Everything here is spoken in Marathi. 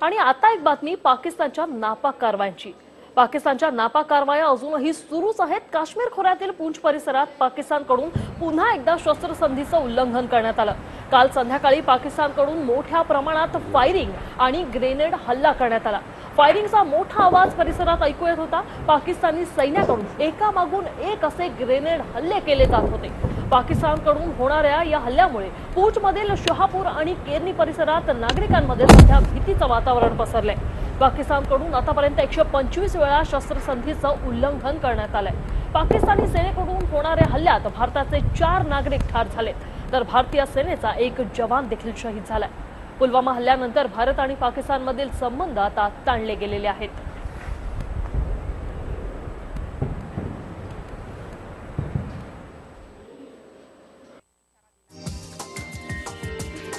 आणि आता एक बातमी पाकिस्तानच्या नापाक कारवायांची. पाकिस्तानच्या नापाक कारवाया अजूनही सुरूच आहेत. काश्मीर खोऱ्यातील पूंछ परिसरात पाकिस्तानकडून पुन्हा एकदा शस्त्रसंधीचं उल्लंघन करण्यात आलं. काल संध्याकाळी पाकिस्तानकडून मोठ्या प्रमाणात फायरिंग आणि ग्रेनेड हल्ला करण्यात आला. फायरिंगचा मोठा आवाज परिसरात ऐकू येत होता. पाकिस्तानी सैन्याकडून एकामागून एक असे ग्रेनेड हल्ले केले जात होते. पाकिस्तानकडून होणाऱ्या या हल्ल्यामुळे पूंछमधील शहापूर आणि केरनी परिसरात नागरिकांमध्ये सध्या भीतीचं वातावरण पसरलंय. पाकिस्तानकडून आतापर्यंत एकशे पंचवीस वेळा शस्त्रसंधीचं उल्लंघन करण्यात आलंय. पाकिस्तानी सेनेकडून होणाऱ्या हल्ल्यात भारताचे चार नागरिक ठार झालेत. तर भारतीय सेनेचा एक जवान देखील शहीद झालाय. पुलवामा हल्ल्यानंतर भारत आणि पाकिस्तानमधील संबंध आता ताणले गेलेले आहेत.